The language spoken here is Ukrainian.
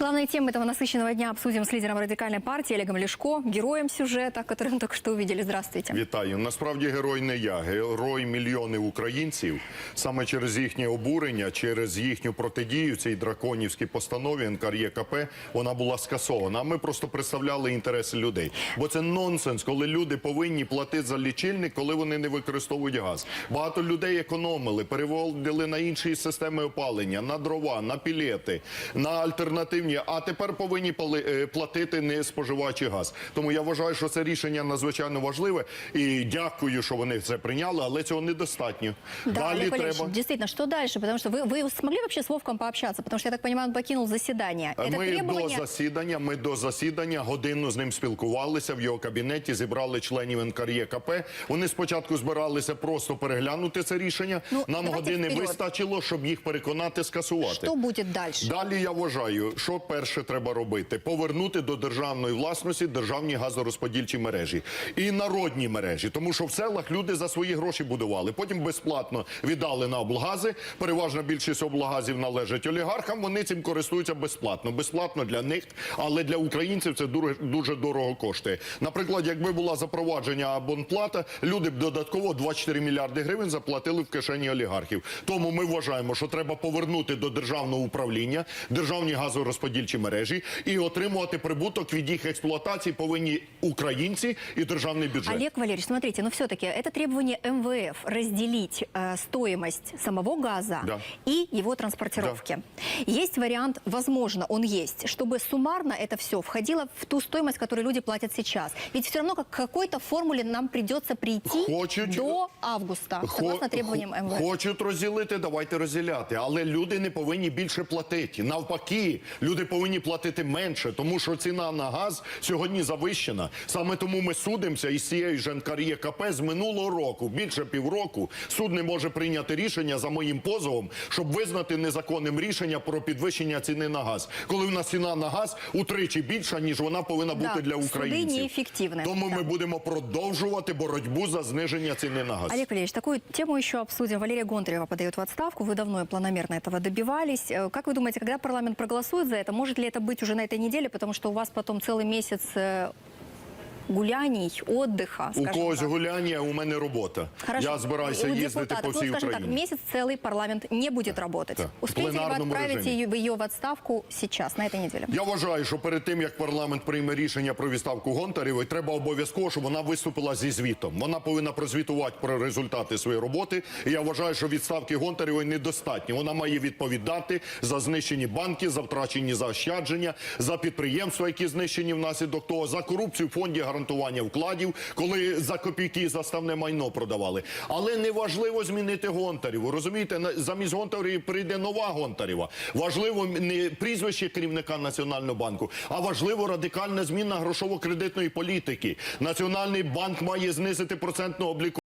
Главные темы этого насыщенного дня обсудим с лидером радикальной партии Олегом Лешко, героем сюжета, который мы только что увидели. Здравствуйте. Вітаю. Насправді герой не я, герой мільйони українців. Саме через їхнє обурення, через їхню протидію цій драконівській постанові НКРЄКП вона була скасована. А ми просто представляли інтереси людей. Бо це нонсенс, коли люди повинні платити за лічильник, коли вони не використовують газ. Багато людей економили, переводили на інші системи опалення, на дрова, на пілети, на альтернативні. А тепер повинні пали- е, платити не споживаючи газ. Тому я вважаю, що це рішення надзвичайно важливе. І дякую, що вони це прийняли, але цього недостатньо. Да, Далі Олег Валерьевич, треба. действительно, что дальше? Потому что вы, вы смогли вообще с Вовком пообщаться? Потому что, я так понимаю, он покинул заседание. Это Ми требование... до засідання. Ми до засідання годину з ним спілкувалися в його кабінеті. Зібрали членів НКРЄКП. Вони спочатку збиралися просто переглянути це рішення. Ну, Нам давайте години вперед. вистачило, щоб їх переконати скасувати. Что будет дальше? Далі я вважаю, що перше треба робити: повернути до державної власності державні газорозподільчі мережі і народні мережі, тому що в селах люди за свої гроші будували. Потім безплатно віддали на облгази. Переважна більшість облгазів належить олігархам. Вони цим користуються безплатно. Безплатно для них, але для українців це дуже, дорого коштує. Наприклад, якби була запровадження абонплата, люди б додатково 24 мільярди гривень заплатили в кишені олігархів. Тому ми вважаємо, що треба повернути до державного управління державні газорозподільчі мережі і отримувати прибуток від їх експлуатації повинні українці і державний бюджет. Олег Валерьевич, смотрите, но все-таки это требование МВФ разделить э, стоимость самого газа Да. и его транспортировки. Есть вариант, возможно, он есть, чтобы суммарно это все входило в ту стоимость, которую люди платят сейчас. Ведь все равно как к какой-то формуле нам придется прийти Хочуть- до августа, согласно Хо- требованиям хо- МВФ. Хочуть розділити, давайте розділяти. Але люди не повинні більше платити. Навпаки, люди повинні платити менше, тому що ціна на газ сьогодні завищена. Саме тому ми судимося із цією ж НКРЄКП з минулого року, більше півроку. Суд не може прийняти рішення за моїм позовом, щоб визнати незаконним рішення про підвищення ціни на газ. Коли в нас ціна на газ утричі більша, ніж вона повинна бути Да, для суди українців. неефективні. Тому Да. ми будемо продовжувати боротьбу за зниження ціни на газ. Олег Валерьевич, такую тему еще обсудим. Валерия Гонтарева подает в отставку. Вы давно и планомерно этого добивались. Э, Как вы думаете, когда парламент проголосует за это, может ли это быть уже на этой неделе? Потому что у вас потом целый месяц э, гуляний, отдыха, У скажем когось так. гуляння, у мене робота. Хорошо. Я збираюся У їздити депутатов, по всій ну, скажем Україні. так, месяц целый парламент не будет работать. Да. В Успеете ли вы пленарном отправить режиме. ее, ее в отставку сейчас, на этой неделе? Я вважаю, що перед тим як парламент прийме рішення про відставку Гонтарєвої, треба обов'язково, щоб вона виступила зі звітом. Вона повинна прозвітувати про результати своєї роботи. І я вважаю, що відставки Гонтарєвої недостатньо. Вона має відповідати за знищені банки, за втрачені заощадження, за підприємства, які знищені внаслідок того, за корупцію в фонді гарантування вкладів, коли за копійки заставне майно продавали. Але не важливо змінити Гонтарєву. Розумієте, замість Гонтарєвої прийде нова Гонтарєва. Важливо не прізвище керівника Національного банку, а важливо радикальна зміна грошово-кредитної політики. Національний банк має знизити процентну обліку.